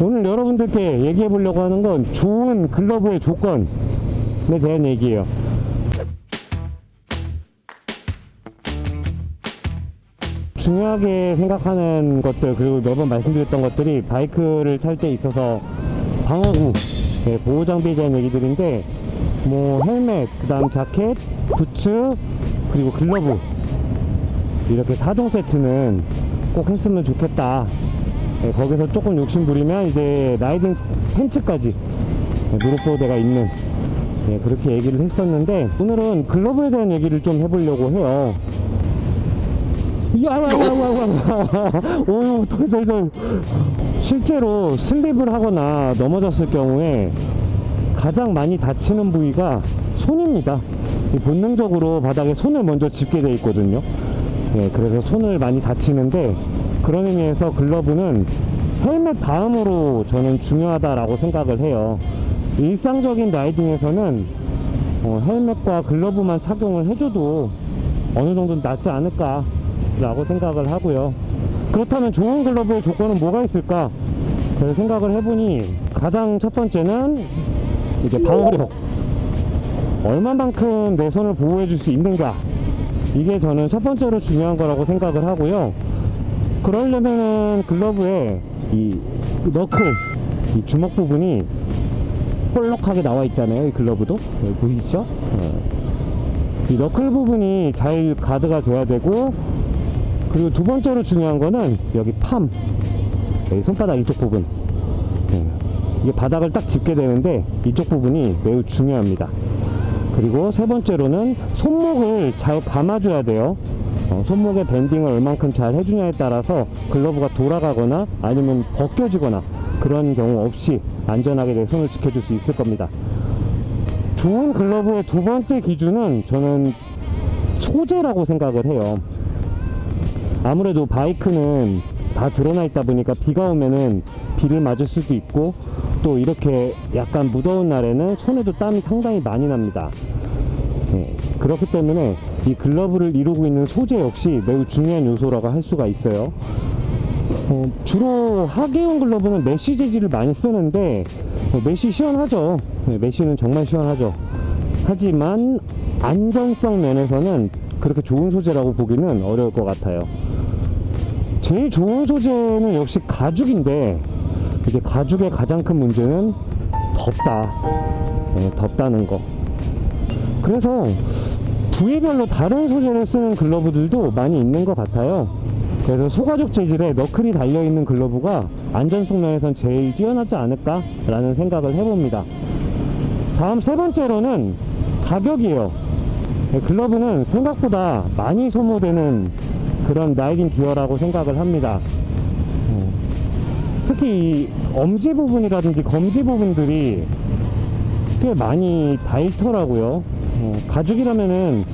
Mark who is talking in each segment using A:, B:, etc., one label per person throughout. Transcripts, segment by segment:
A: 오늘 여러분들께 얘기해 보려고 하는 건 좋은 글러브의 조건에 대한 얘기예요. 중요하게 생각하는 것들 그리고 매번 말씀드렸던 것들이 바이크를 탈 때 있어서 방어구 네, 보호 장비에 대한 얘기들인데 뭐 헬멧 그다음 자켓 부츠 그리고 글러브 이렇게 4종 세트는 꼭 했으면 좋겠다 네, 거기서 조금 욕심 부리면 이제 라이딩 팬츠까지 네, 무릎보호대가 있는 네, 그렇게 얘기를 했었는데 오늘은 글러브에 대한 얘기를 좀 해보려고 해요. 야야야야야 오 털털털 실제로 슬립을 하거나 넘어졌을 경우에 가장 많이 다치는 부위가 손입니다. 이 본능적으로 바닥에 손을 먼저 짚게 돼 있거든요. 예, 그래서 손을 많이 다치는데 그런 의미에서 글러브는 헬멧 다음으로 저는 중요하다라고 생각을 해요. 일상적인 라이딩에서는 어, 헬멧과 글러브만 착용을 해줘도 어느 정도 낫지 않을까 라고 생각을 하고요. 그렇다면 좋은 글러브의 조건은 뭐가 있을까? 그래서 생각을 해보니 가장 첫 번째는 이제 방어력 얼마만큼 내 손을 보호해 줄 수 있는가. 이게 저는 첫 번째로 중요한 거라고 생각을 하고요 그러려면은 글러브에 이 너클 이 주먹 부분이 볼록하게 나와 있잖아요 이 글러브도. 여기 보이시죠? 어. 이 너클 부분이 잘 가드가 돼야 되고 그리고 두 번째로 중요한 거는 여기 팜. 여기 손바닥 이쪽 부분. 예. 이게 바닥을 딱 짚게 되는데 이쪽 부분이 매우 중요합니다. 그리고 세 번째로는 손목을 잘 감아줘야 돼요 어, 손목의 밴딩을 얼만큼 잘 해주냐에 따라서 글러브가 돌아가거나 아니면 벗겨지거나 그런 경우 없이 안전하게 내 손을 지켜줄 수 있을 겁니다 좋은 글러브의 두 번째 기준은 저는 소재라고 생각을 해요 아무래도 바이크는 다 드러나 있다 보니까 비가 오면은 비를 맞을 수도 있고 또 이렇게 약간 무더운 날에는 손에도 땀이 상당히 많이 납니다. 네, 그렇기 때문에 이 글러브를 이루고 있는 소재 역시 매우 중요한 요소라고 할 수가 있어요. 어, 주로 하계용 글러브는 메쉬 재질을 많이 쓰는데 어, 메쉬 시원하죠. 네, 메쉬는 정말 시원하죠. 하지만 안전성 면에서는 그렇게 좋은 소재라고 보기는 어려울 것 같아요. 제일 좋은 소재는 역시 가죽인데 이제 가죽의 가장 큰 문제는 덥다 네, 덥다는 거 그래서 부위별로 다른 소재를 쓰는 글러브들도 많이 있는 것 같아요 그래서 소가죽 재질의 너클이 달려있는 글러브가 안전성 면에선 제일 뛰어나지 않을까 라는 생각을 해봅니다 다음 세 번째로는 가격이에요 네, 글러브는 생각보다 많이 소모되는 그런 라이딩 기어라고 생각을 합니다. 어, 특히 이 엄지 부분이라든지 검지 부분들이 꽤 많이 닳더라고요. 어, 가죽이라면은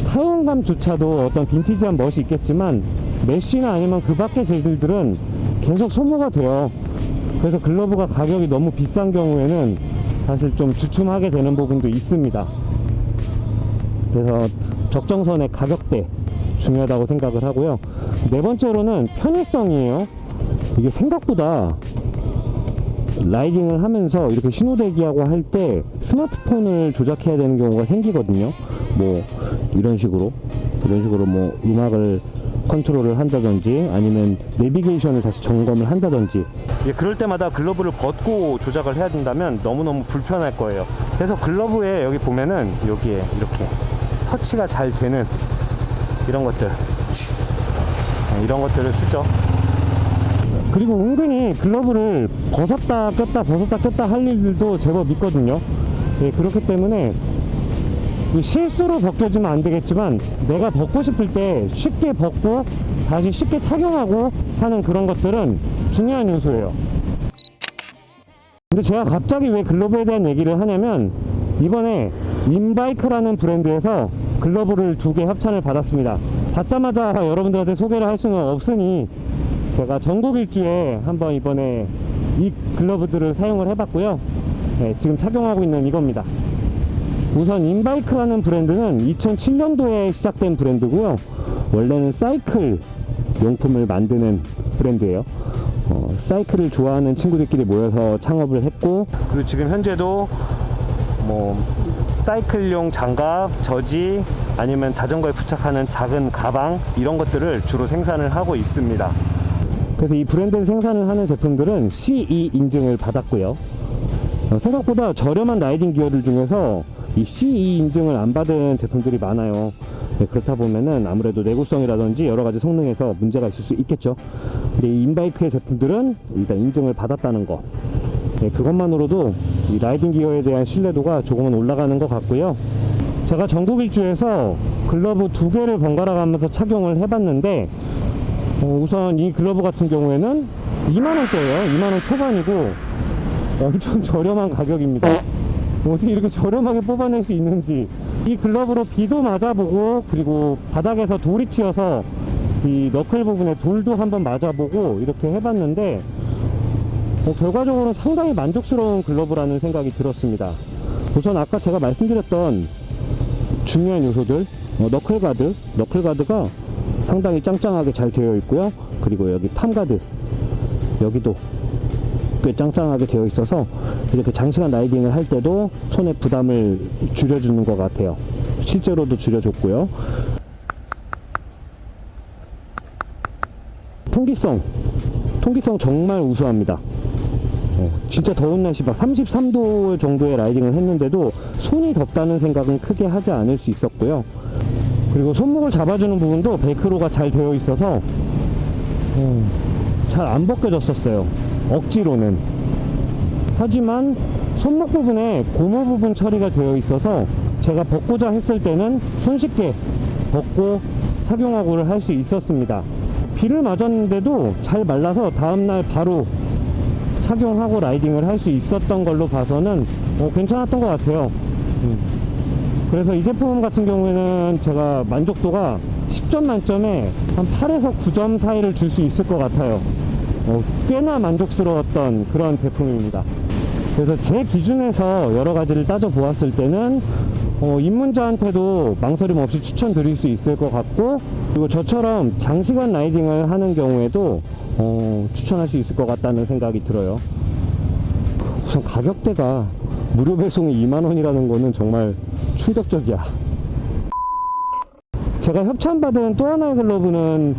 A: 사용감조차도 어떤 빈티지한 멋이 있겠지만 메쉬나 아니면 그 밖의 재질들은 계속 소모가 돼요. 그래서 글러브가 가격이 너무 비싼 경우에는 사실 좀 주춤하게 되는 부분도 있습니다. 그래서 적정선의 가격대 중요하다고 생각을 하고요. 네 번째로는 편의성이에요. 이게 생각보다 라이딩을 하면서 이렇게 신호대기하고 할 때 스마트폰을 조작해야 되는 경우가 생기거든요. 뭐 이런 식으로 이런 식으로 뭐 음악을 컨트롤을 한다든지 아니면 내비게이션을 다시 점검을 한다든지 예, 그럴 때마다 글러브를 벗고 조작을 해야 된다면 너무너무 불편할 거예요. 그래서 글러브에 여기 보면은 여기에 이렇게 터치가 잘 되는 이런 것들 네, 이런 것들을 쓰죠 그리고 은근히 글러브를 벗었다 꼈다 벗었다 꼈다 할 일들도 제법 있거든요 예, 그렇기 때문에 그 실수로 벗겨지면 안 되겠지만 내가 벗고 싶을 때 쉽게 벗고 다시 쉽게 착용하고 하는 그런 것들은 중요한 요소예요 근데 제가 갑자기 왜 글러브에 대한 얘기를 하냐면 이번에 인바이크라는 브랜드에서 글러브를 두 개 협찬을 받았습니다. 받자마자 여러분들한테 소개를 할 수는 없으니 제가 전국 일주에 한번 이번에 이 글러브들을 사용을 해봤고요. 네, 지금 착용하고 있는 이겁니다. 우선 인바이크라는 브랜드는 2007년도에 시작된 브랜드고요. 원래는 사이클 용품을 만드는 브랜드예요. 어, 사이클을 좋아하는 친구들끼리 모여서 창업을 했고 그리고 지금 현재도 뭐 사이클용 장갑, 저지 아니면 자전거에 부착하는 작은 가방 이런 것들을 주로 생산을 하고 있습니다. 그래서 이 브랜드를 생산을 하는 제품들은 CE 인증을 받았고요. 어, 생각보다 저렴한 라이딩 기어들 중에서 이 CE 인증을 안 받은 제품들이 많아요. 네, 그렇다 보면은 아무래도 내구성이라든지 여러 가지 성능에서 문제가 있을 수 있겠죠. 근데 이 인바이크의 제품들은 일단 인증을 받았다는 거. 네, 그것만으로도 이 라이딩 기어에 대한 신뢰도가 조금은 올라가는 것 같고요. 제가 전국 일주에서 글러브 두 개를 번갈아 가면서 착용을 해봤는데 어, 우선 이 글러브 같은 경우에는 2만원대예요. 2만원 초반이고 엄청 저렴한 가격입니다. 어떻게 이렇게 저렴하게 뽑아낼 수 있는지. 이 글러브로 비도 맞아보고 그리고 바닥에서 돌이 튀어서 이 너클 부분에 돌도 한번 맞아보고 이렇게 해봤는데 어, 결과적으로 상당히 만족스러운 글러브라는 생각이 들었습니다. 우선 아까 제가 말씀드렸던 중요한 요소들 어, 너클가드 너클가드가 상당히 짱짱하게 잘 되어 있고요. 그리고 여기 팜가드 여기도 꽤 짱짱하게 되어 있어서 이렇게 장시간 라이딩을 할 때도 손에 부담을 줄여주는 것 같아요. 실제로도 줄여줬고요. 통기성 통기성 정말 우수합니다. 어, 진짜 더운 날씨 막 33도 정도의 라이딩을 했는데도 손이 덥다는 생각은 크게 하지 않을 수 있었고요 그리고 손목을 잡아주는 부분도 벨크로가 잘 되어 있어서 어, 잘안 벗겨졌었어요. 억지로는. 하지만 손목 부분에 고무 부분 처리가 되어 있어서 제가 벗고자 했을 때는 손쉽게 벗고 착용하고를 할 수 있었습니다. 비를 맞았는데도 잘 말라서 다음날 바로 착용하고 라이딩을 할 수 있었던 걸로 봐서는 어, 괜찮았던 것 같아요. 음. 그래서 이 제품 같은 경우에는 제가 만족도가 10점 만점에 한 8에서 9점 사이를 줄 수 있을 것 같아요. 어, 꽤나 만족스러웠던 그런 제품입니다. 그래서 제 기준에서 여러 가지를 따져 보았을 때는 어, 입문자한테도 망설임 없이 추천드릴 수 있을 것 같고 그리고 저처럼 장시간 라이딩을 하는 경우에도 어, 추천할 수 있을 것 같다는 생각이 들어요. 우선 가격대가 무료 배송이 2만 원이라는 거는 정말 충격적이야. 제가 협찬받은 또 하나의 글러브는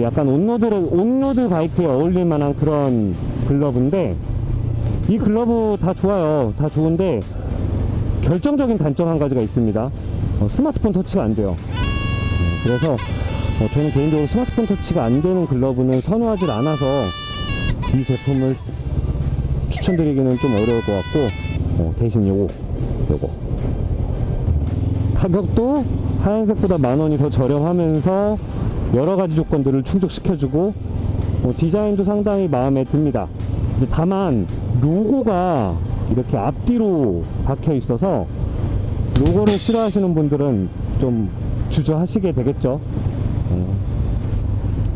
A: 약간 온로드, 온로드 바이크에 어울릴 만한 그런 글러브인데 이 글러브 다 좋아요. 다 좋은데 결정적인 단점 한 가지가 있습니다. 어, 스마트폰 터치가 안 돼요. 어, 그래서 어, 저는 개인적으로 스마트폰 터치가 안 되는 글러브는 선호하지 않아서 이 제품을 추천드리기는 좀 어려울 것 같고 어, 대신 요거 요거 가격도 하얀색보다 만 원이 더 저렴하면서 여러 가지 조건들을 충족시켜주고 어, 디자인도 상당히 마음에 듭니다. 다만 로고가 이렇게 앞뒤로 박혀 있어서 로고를 싫어하시는 분들은 좀 주저하시게 되겠죠. 어.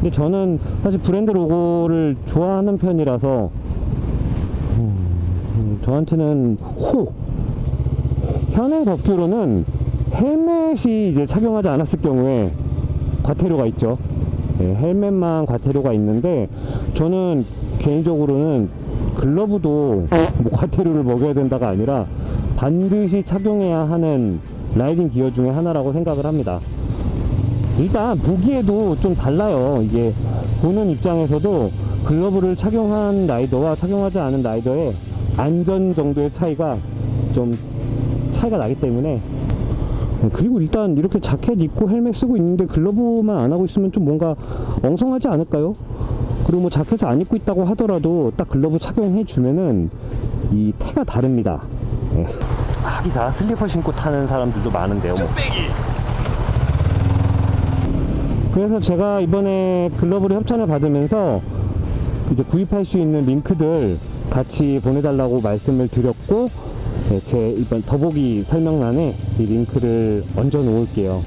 A: 근데 저는 사실 브랜드 로고를 좋아하는 편이라서 음, 저한테는 호 현행 법규로는 헬멧이 이제 착용하지 않았을 경우에 과태료가 있죠. 네, 헬멧만 과태료가 있는데 저는 개인적으로는 글러브도 뭐 과태료를 먹여야 된다가 아니라 반드시 착용해야 하는 라이딩 기어 중에 하나라고 생각을 합니다. 일단 보기에도 좀 달라요. 이게 보는 입장에서도 글러브를 착용한 라이더와 착용하지 않은 라이더의 안전 정도의 차이가 좀 차이가 나기 때문에 그리고 일단 이렇게 자켓 입고 헬멧 쓰고 있는데 글러브만 안 하고 있으면 좀 뭔가 엉성하지 않을까요? 그리고 뭐 자켓을 안 입고 있다고 하더라도 딱 글러브 착용해 주면은 이 태가 다릅니다. 예. 하기사 슬리퍼 신고 타는 사람들도 많은데요. 뭐. 그래서 제가 이번에 글러브를 협찬을 받으면서 이제 구입할 수 있는 링크들 같이 보내달라고 말씀을 드렸고 네, 제 이번 더보기 설명란에 이 링크를 얹어 놓을게요.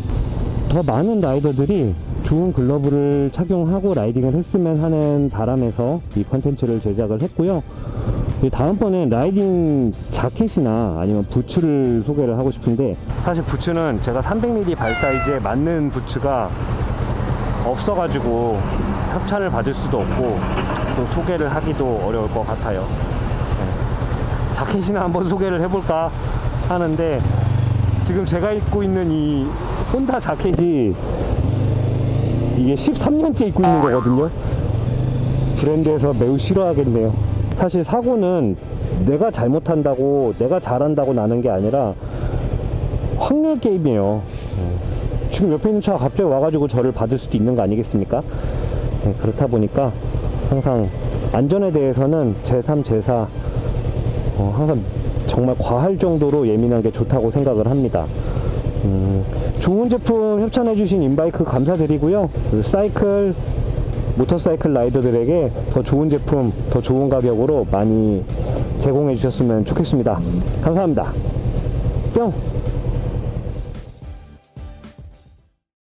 A: 더 많은 라이더들이 좋은 글러브를 착용하고 라이딩을 했으면 하는 바람에서 이 컨텐츠를 제작을 했고요. 이 다음번엔 라이딩 자켓이나 아니면 부츠를 소개를 하고 싶은데 사실 부츠는 제가 300mm 발 사이즈에 맞는 부츠가 없어가지고 협찬을 받을 수도 없고 또 소개를 하기도 어려울 것 같아요. 네. 자켓이나 한번 소개를 해볼까 하는데 지금 제가 입고 있는 이 혼다 자켓이 이게 13년째 입고 있는 거거든요. 브랜드에서 매우 싫어하겠네요. 사실 사고는 내가 잘못한다고 내가 잘한다고 나는 게 아니라 확률 게임이에요. 네. 지금 옆에 있는 차가 갑자기 와가지고 저를 받을 수도 있는 거 아니겠습니까? 네, 그렇다 보니까 항상 안전에 대해서는 제3, 제4 어, 항상 정말 과할 정도로 예민한 게 좋다고 생각을 합니다. 음, 좋은 제품 협찬해주신 인바이크 감사드리고요. 그 사이클, 모터사이클 라이더들에게 더 좋은 제품, 더 좋은 가격으로 많이 제공해 주셨으면 좋겠습니다. 감사합니다. 뿅!